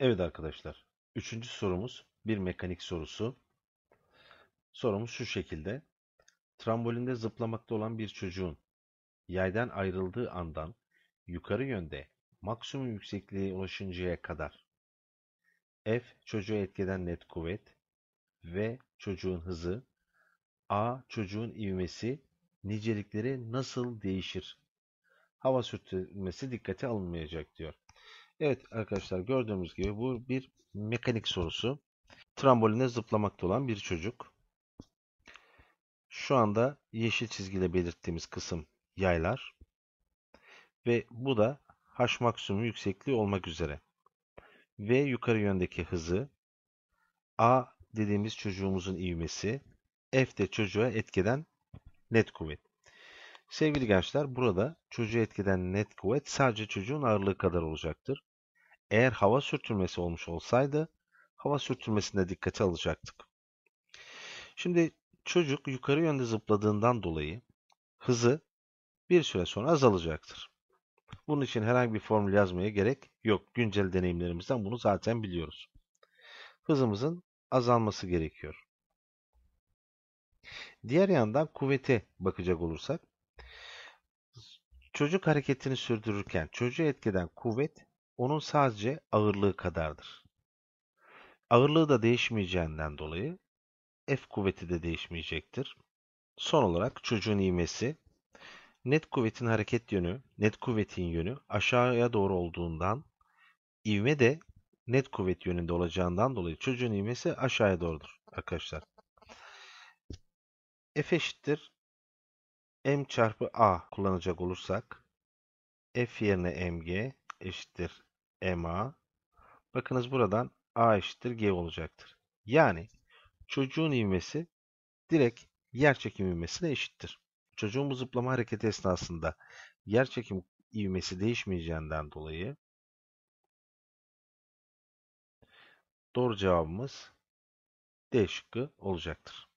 Evet arkadaşlar. Üçüncü sorumuz bir mekanik sorusu. Sorumuz şu şekilde. Trambolinde zıplamakta olan bir çocuğun yaydan ayrıldığı andan yukarı yönde maksimum yüksekliğe ulaşıncaya kadar F çocuğu etkeden net kuvvet V çocuğun hızı A çocuğun ivmesi nicelikleri nasıl değişir? Hava sürtünmesi dikkate alınmayacak diyor. Evet arkadaşlar gördüğümüz gibi bu bir mekanik sorusu. Tramboline zıplamakta olan bir çocuk. Şu anda yeşil çizgiyle belirttiğimiz kısım yaylar. Ve bu da h maksimum yüksekliği olmak üzere. V yukarı yöndeki hızı. A dediğimiz çocuğumuzun ivmesi. F de çocuğa etkeden net kuvvet. Sevgili gençler burada çocuğu etkeden net kuvvet sadece çocuğun ağırlığı kadar olacaktır. Eğer hava sürtünmesi olmuş olsaydı hava sürtünmesine dikkate alacaktık. Şimdi çocuk yukarı yönde zıpladığından dolayı hızı bir süre sonra azalacaktır. Bunun için herhangi bir formül yazmaya gerek yok. Güncel deneyimlerimizden bunu zaten biliyoruz. Hızımızın azalması gerekiyor. Diğer yandan kuvvete bakacak olursak çocuk hareketini sürdürürken çocuğu etkeden kuvvet onun sadece ağırlığı kadardır. Ağırlığı da değişmeyeceğinden dolayı F kuvveti de değişmeyecektir. Son olarak çocuğun ivmesi net kuvvetin hareket yönü, net kuvvetin yönü aşağıya doğru olduğundan ivme de net kuvvet yönünde olacağından dolayı çocuğun ivmesi aşağıya doğrudur arkadaşlar. F eşittir m çarpı a kullanacak olursak f yerine mg eşittir ma. Bakınız buradan a eşittir g olacaktır. Yani çocuğun ivmesi direkt yerçekim ivmesine eşittir. Çocuğun bu zıplama hareketi esnasında yerçekim ivmesi değişmeyeceğinden dolayı doğru cevabımız D şıkkı olacaktır.